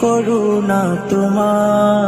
করুণা তোমার।